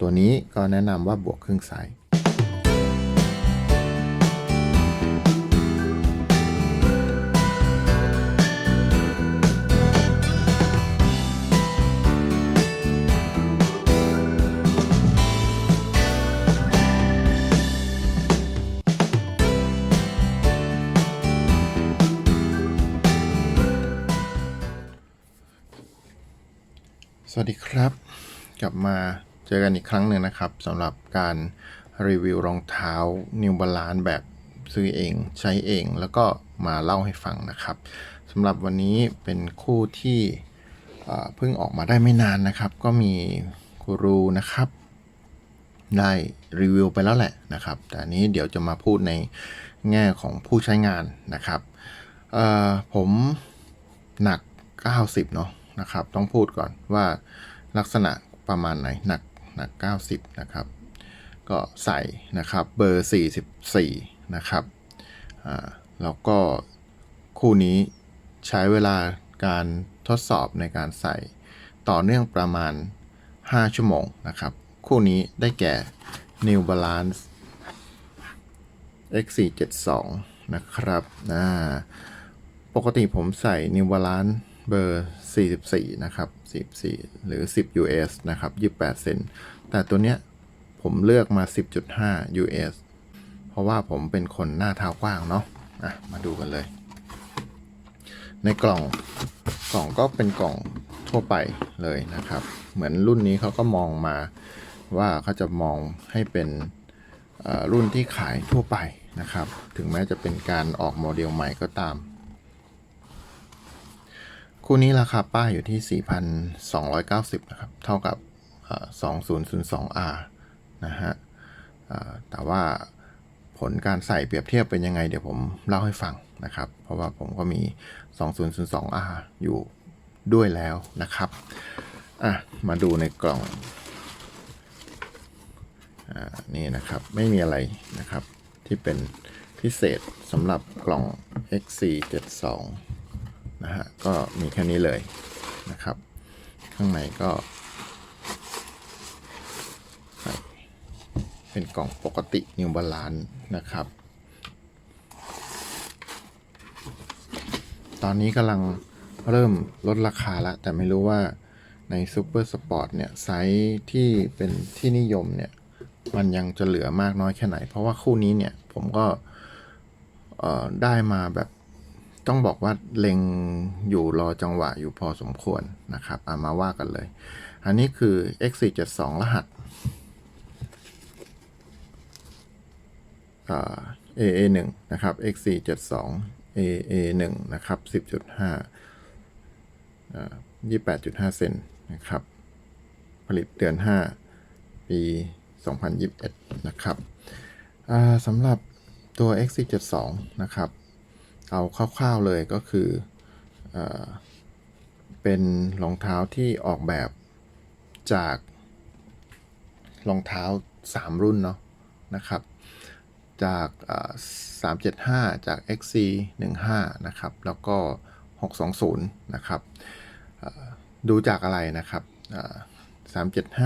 ตัวนี้ก็แนะนำว่าบวกครึ่งไซส์สวัสดีครับ กลับมา เจอกันอีกครั้งหนึ่งนะครับสำหรับการรีวิวรองเท้า New Balance แบบซื้อเองใช้เองแล้วก็มาเล่าให้ฟังนะครับสำหรับวันนี้เป็นคู่ที่เพิ่งออกมาได้ไม่นานนะครับ ก็มีกูรูนะครับ ได้รีวิวไปแล้วแหละนะครับ แต่นี้เดี๋ยวจะมาพูดในแง่ของผู้ใช้งานนะครับผมหนัก 90 เนาะนะครับ ต้องพูดก่อนว่าลักษณะประมาณไหนหนัก หนัก 90 นะครับ ก็ใส่นะครับเบอร์ 44 นะครับแล้วก็คู่นี้ใช้เวลาการทดสอบในการใส่ต่อเนื่องประมาณ 5 ชั่วโมงนะครับ คู่นี้ได้แก่ New Balance X472 นะครับปกติผมใส่ New Balance เบอร์ 44 นะครับ 44 หรือ 10 US นะครับ 28 เซน แต่ตัวเนี้ยผมเลือกมา 10.5 US เพราะว่าผมเป็นคนหน้าเท้ากว้างเนาะอะมาดูกันเลย ในกล่องกล่องก็เป็นกล่องทั่วไปเลยนะครับ เหมือนรุ่นนี้เขาก็มองมาว่าเขาจะมองให้เป็นรุ่นที่ขายทั่วไปนะครับ ถึงแม้จะเป็นการออกโมเดลใหม่ก็ตาม คู่นี้ราคาป้ายอยู่ที่ 4,290นะครับ เท่ากับ 2002R นะฮะแต่ว่าผลการใส่เปรียบเทียบเป็นยังไง เดี๋ยวผมเล่าให้ฟังนะครับ เพราะว่าผมก็มี 2002R อยู่ด้วยแล้วนะครับอะมาดูในกล่องอ่านี่นะครับ ไม่มีอะไรนะครับที่เป็นพิเศษสำหรับกล่อง XC72 นะฮะ ก็มีแค่นี้เลยนะครับ ข้างในก็ใส่ เป็นกล่องปกติ New Balance นะครับ ตอนนี้กำลังเริ่มลดราคาแล้วแต่ไม่รู้ว่าใน Super Sport เนี่ยไซส์ที่เป็นที่นิยมเนี่ย มันยังจะเหลือมากน้อยแค่ไหน เพราะว่าคู่นี้เนี่ย ผมก็ได้มาแบบต้องบอกว่าเล็งอยู่รอจังหวะอยู่พอสมควรนะครับอามาว่ากันเลย อันนี้คือ X472 รหัสอ่า AA1 นะครับ X472 AA1 นะครับ 10.5อ่า28.5 เซนนะครับ ผลิตเดือน 5 ปี 2021 นะครับสำหรับตัว X472 นะครับ เอาคร่าวๆเลยก็คือเออเป็นรองเท้าที่ออกแบบจากรองเท้า 3 รุ่นเนาะนะครับ จากเอ่อ375 จาก XC15 นะครับ แล้วก็ 620 นะครับดูจากอะไรนะครับเอ่อ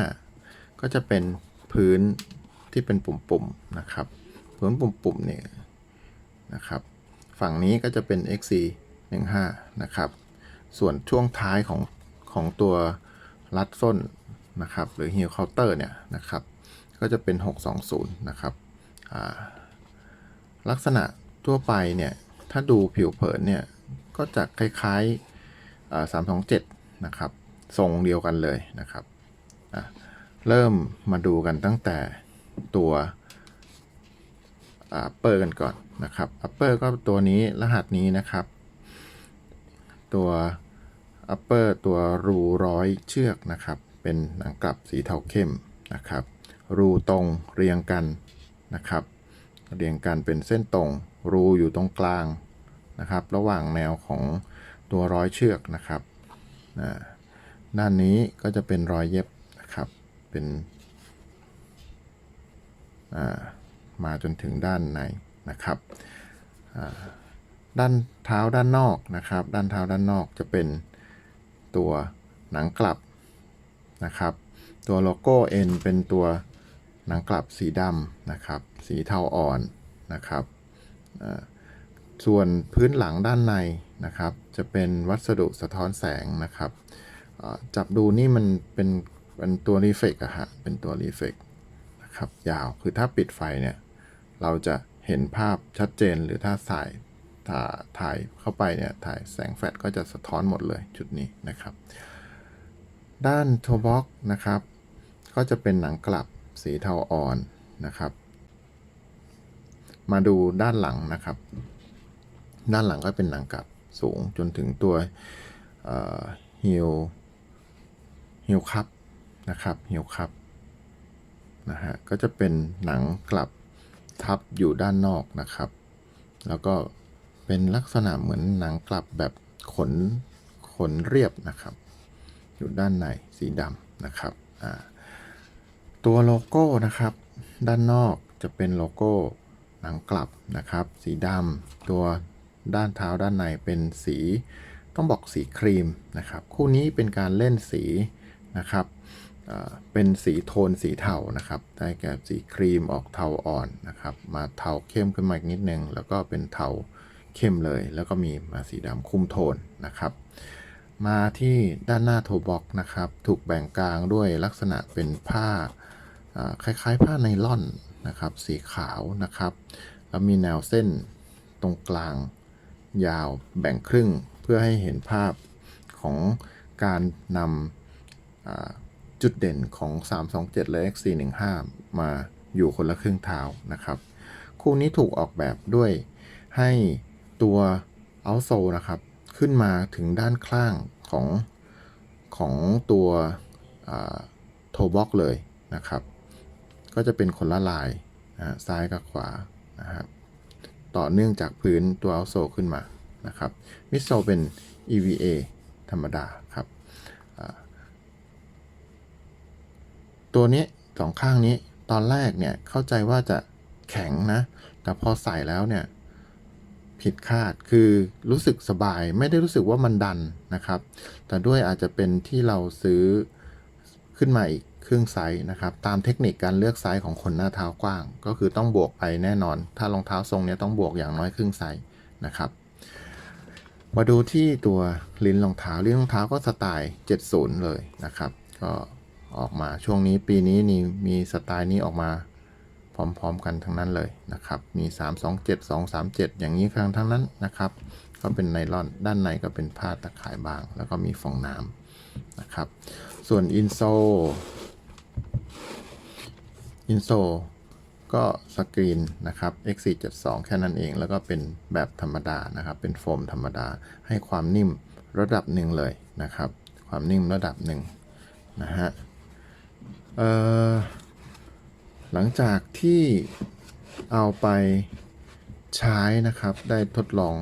375 ก็จะเป็นพื้นที่เป็นปุ่มๆนะครับ พื้นปุ่มๆเนี่ยนะครับ ฝั่งนี้ก็จะเป็น XC 15นะครับ ส่วนช่วงท้ายของของตัวรัดส้นนะครับ หรือ heel counter เนี่ยนะครับ ก็จะเป็น 620 นะครับ ลักษณะทั่วไปเนี่ยถ้าดูผิวเผินเนี่ยก็จะคล้ายๆอ่า327นะครับทรงเดียวกันเลยนะครับเริ่มมาดูกันตั้งแต่ตัวอัปเปอร์กันก่อนนะครับอัปเปอร์ก็ตัวนี้รหัสนี้นะครับ ตัวอัปเปอร์ตัวรูร้อยเชือกนะครับ เป็นหนังกลับสีเทาเข้มนะครับ รูตรงเรียงกัน นะครับ เรียงกันเป็นเส้นตรงรูอยู่ตรงกลางนะครับ ระหว่างแนวของตัวร้อยเชือกนะครับ ด้านนี้ก็จะเป็นรอยเย็บนะครับ เป็นามาจนถึงด้านในนะครับ ด้านเท้าด้านนอกนะครับ ด้านเท้าด้านนอกจะเป็นตัวหนังกลับนะครับ ตัวโลโก้ N เป็นตัว หนังกลับสีดำนะครับ สีเทาอ่อนนะครับส่วนพื้นหลังด้านในนะครับ จะเป็นวัสดุสะท้อนแสงนะครับจับดูนี่มันเป็นเป็นตัวรีเฟกอะฮะเป็นตัวรีเฟกนะครับยาวคือถ้าปิดไฟเนี่ยเราจะเห็นภาพชัดเจนหรือถ้าถ่ายถ่าถ่ายเข้าไปเนี่ยถ่ายแสงแฟลชก็จะสะท้อนหมดเลยจุดนี้นะครับ ด้านโทบ็อกนะครับ ก็จะเป็นหนังกลับ สีเทาอ่อนนะครับ มาดูด้านหลังนะครับ ด้านหลังก็เป็นหนังกลับสูงจนถึงตัวฮิลฮิลคัพนะครับฮิลคัพนะฮะก็จะเป็นหนังกลับทับอยู่ด้านนอกนะครับ แล้วก็เป็นลักษณะเหมือนหนังกลับแบบขนขนเรียบนะครับ อยู่ด้านในสีดำนะครับอ่า ตัวโลโก้นะครับ ด้านนอกจะเป็นโลโก้หนังกลับนะครับ สีดำตัวด้านเท้าด้านในเป็นสี ต้องบอกสีครีมนะครับ คู่นี้เป็นการเล่นสีนะครับเป็นสีโทนสีเทานะครับ ได้แก่สีครีมออกเทาอ่อนนะครับ มาเทาเข้มขึ้นมาอีกนิดนึง แล้วก็เป็นเทาเข้มเลย แล้วก็มีมาสีดำคุ้มโทนนะครับ มาที่ด้านหน้าโทบ็อกนะครับ ถูกแบ่งกลางด้วยลักษณะเป็นผ้า คล้ายๆ ผ้าไนล่อนนะครับ สีขาวนะครับ แล้วมีแนวเส้นตรงกลางยาวแบ่งครึ่งเพื่อให้เห็นภาพของการนำจุดเด่นของ 327 และ X415 มาอยู่คนละครึ่งเท้านะครับ คู่นี้ถูกออกแบบด้วยให้ตัวเอาโซนะครับ ขึ้นมาถึงด้านข้างของของตัวโทบ็อกเลยนะครับ ก็จะเป็นคนละลายนะซ้ายกับขวานะครับต่อเนื่องจากพื้นตัวเอาโซขึ้นมานะครับมิโซเป็น EVA ธรรมดาครับตัวนี้สองข้างนี้ตอนแรกเนี่ยเข้าใจว่าจะแข็งนะ แต่พอใส่แล้วเนี่ยผิดคาดคือรู้สึกสบายไม่ได้รู้สึกว่ามันดันนะครับ แต่ด้วยอาจจะเป็นที่เราซื้อขึ้นมาอีก ครึ่งไซส์นะครับ ตามเทคนิคการเลือกไซส์ของคนหน้าเท้ากว้าง ก็คือต้องบวกไปแน่นอน ถ้ารองเท้าทรงนี้ต้องบวกอย่างน้อยครึ่งไซส์นะครับ มาดูที่ตัวลิ้นรองเท้าลิ้นรองเท้าก็สไตล์ 70 เลยนะครับ ก็ออกมาช่วงนี้ปีนี้นี่มีสไตล์นี้ออกมาพร้อมๆกันทั้งนั้นเลยนะครับ มี 3 2 7 2 3 7 อย่างนี้ครั้งทั้งนั้นนะครับ ก็เป็นไนลอน ด้านในก็เป็นผ้าตะข่ายบาง แล้วก็มีฟองน้ำนะครับ ส่วนอินโซ อินโซก็สกรีนนะครับ X472 แค่นั้นเอง แล้วก็เป็นแบบธรรมดานะครับ เป็นโฟมธรรมดา ให้ความนิ่มระดับหนึ่งเลยนะครับ ความนิ่มระดับหนึ่งนะฮะหลังจากที่เอาไปใช้นะครับ ได้ทดลอง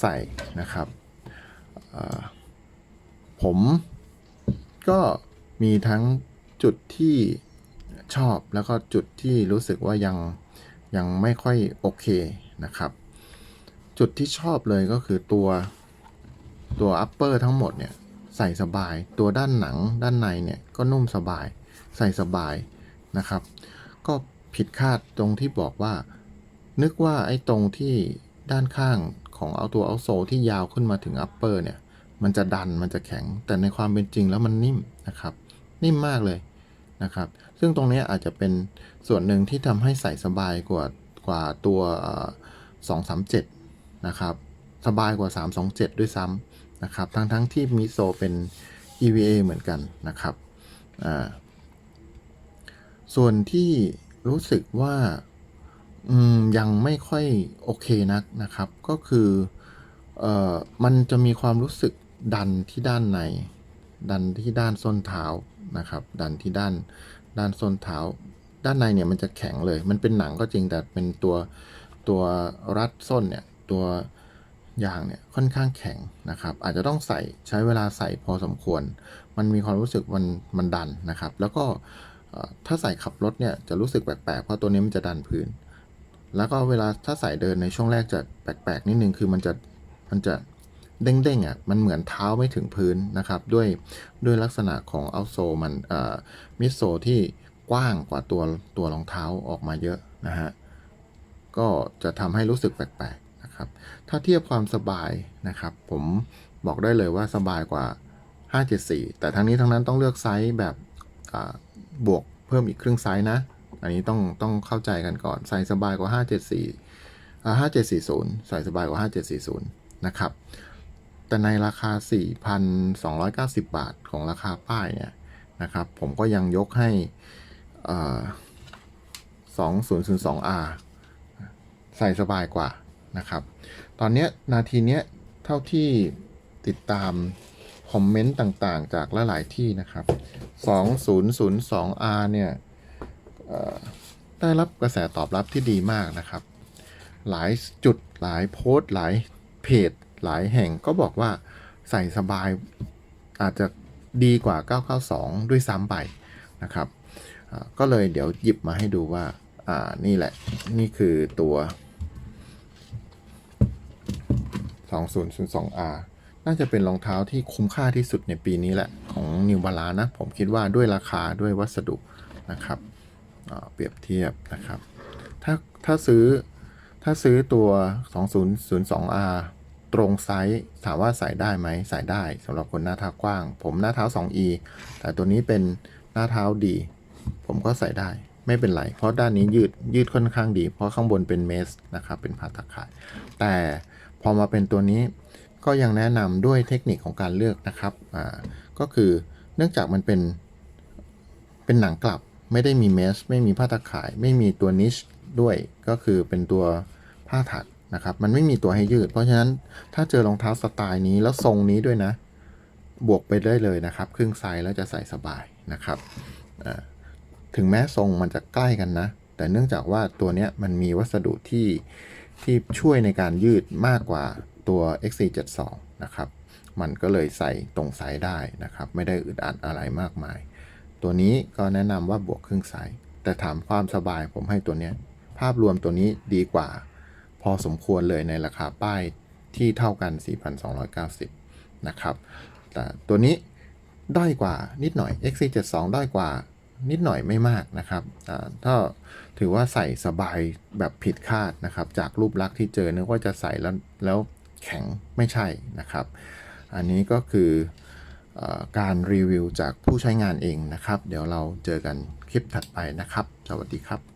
ใส่นะครับผมก็มีทั้งจุดที่ ชอบแล้วก็จุดที่รู้สึกว่ายังยังไม่ค่อยโอเคนะครับ จุดที่ชอบเลยก็คือตัวตัว upper ทั้งหมดเนี่ยใส่สบาย ตัวด้านหนังด้านในเนี่ยก็นุ่มสบาย ใส่สบายนะครับ ก็ผิดคาดตรงที่บอกว่า นึกว่าไอ้ตรงที่ด้านข้างของเอาตัวเอาโซที่ยาวขึ้นมาถึง upper เนี่ย มันจะดันมันจะแข็งแต่ในความเป็นจริงแล้วมันนิ่มนะครับ นิ่มมากเลย นะครับ ซึ่งตรงนี้อาจจะเป็นส่วนหนึ่งที่ทำให้ใส่สบายกว่ากว่าตัวสองสามเจ็ดนะครับ สบายกว่า 327 ด้วยซ้ำนะครับ ทั้งทั้งที่มิโซเป็น EVA เหมือนกันนะครับ ส่วนที่รู้สึกว่ายังไม่ค่อยโอเคนักนะครับ ก็คืออมันจะมีความรู้สึกดันที่ด้านใน ดันที่ด้านส้นเท้า นะครับ ดันที่ด้านด้านส้นเท้า ด้านในเนี่ยมันจะแข็งเลย มันเป็นหนังก็จริงแต่เป็นตัวตัวรัดส้นเนี่ยตัวยางเนี่ยค่อนข้างแข็งนะครับ อาจจะต้องใส่ใช้เวลาใส่พอสมควร มันมีความรู้สึกมันมันดันนะครับ แล้วก็ถ้าใส่ขับรถเนี่ยจะรู้สึกแปลกๆเพราะตัวนี้มันจะดันพื้น แล้วก็เวลาถ้าใส่เดินในช่วงแรกจะแปลกๆนิดนึงคือมันจะมันจะ เด้งๆอะมันเหมือนเท้าไม่ถึงพื้นนะครับ ด้วยด้วยลักษณะของเอาโซมันเอ่อมิโซที่กว้างกว่าตัวตัวรองเท้าออกมาเยอะนะฮะก็จะทำให้รู้สึกแปลกๆนะครับ ถ้าเทียบความสบายนะครับ ผมบอกได้เลยว่าสบายกว่า 574 แต่ทั้งนี้ทั้งนั้นต้องเลือกไซส์แบบบวกเพิ่มอีกครึ่งไซส์นะ อันนี้ต้องต้องเข้าใจกันก่อนใส่สบายกว่า 574อ่า5740 ใส่สบายกว่า 5740 นะครับ แต่ในราคา 4,290 บาทของราคาป้ายเนี่ยนะครับ ผมก็ยังยกให้เอ่อ 2002R ใส่สบายกว่านะครับ ตอนนี้นาทีเนี้ยเท่าที่ติดตามคอมเมนต์ต่างๆ จากหลายๆที่นะครับ 2002R เนี่ยเอ่อได้รับกระแสตอบรับที่ดีมากนะครับ หลายจุดหลายโพสต์หลายเพจ หลายแห่งก็บอกว่าใส่สบายอาจจะดีกว่า 992 ด้วยซ้ำไปนะครับก็เลยเดี๋ยวหยิบมาให้ดูว่าอ่านี่แหละนี่คือตัว 2002R น่าจะเป็นรองเท้าที่คุ้มค่าที่สุดในปีนี้แหละ ของ New Balance นะ ผมคิดว่าด้วยราคาด้วยวัสดุนะครับเปรียบเทียบนะครับ ถ้าถ้าซื้อถ้าซื้อตัว 2002R ตรงไซส์ถามว่าใส่ได้ไหมใส่ได้สำหรับคนหน้าเท้ากว้าง ผมหน้าเท้า 2E แต่ตัวนี้เป็นหน้าเท้าดี ผมก็ใส่ได้ไม่เป็นไร เพราะด้านนี้ยืดยืดค่อนข้างดี เพราะข้างบนเป็นเมสนะครับเป็นผ้าตะข่ายแต่พอมาเป็นตัวนี้ก็ยังแนะนำด้วยเทคนิคของการเลือกนะครับอ่าก็คือเนื่องจากมันเป็นเป็นหนังกลับไม่ได้มีเมส ไม่มีผ้าตะข่าย ไม่มีตัวนิชด้วยก็คือเป็นตัวผ้าถัก นะครับ มันไม่มีตัวให้ยืด เพราะฉะนั้นถ้าเจอรองเท้าสไตล์นี้แล้วทรงนี้ด้วยนะ บวกไปได้เลยนะครับ ครึ่งไซส์แล้วจะใส่สบายนะครับถึงแม้ทรงมันจะใกล้กันนะ แต่เนื่องจากว่าตัวนี้มันมีวัสดุที่ที่ช่วยในการยืดมากกว่าตัว XC72 นะครับ มันก็เลยใส่ตรงไซส์ได้นะครับ ไม่ได้อึดอัดอะไรมากมาย ตัวนี้ก็แนะนำว่าบวกครึ่งไซส์แต่ถามความสบายผมให้ตัวนี้ ภาพรวมตัวนี้ดีกว่า อสมควรเลยในราคาป้ายที่เท่ากัน 4,290 นะครับ แต่ตัวนี้ด้อยกว่านิดหน่อย XC72 ด้อยกว่านิดหน่อยไม่มากนะครับ ถ้าถือว่าใส่สบายแบบผิดคาดนะครับ จากรูปลักษณ์ที่เจอนึกว่าจะใส่แล้วแล้วแข็งไม่ใช่นะครับ อันนี้ก็คืออการรีวิวจากผู้ใช้งานเองนะครับ เดี๋ยวเราเจอกันคลิปถัดไปนะครับ สวัสดีครับ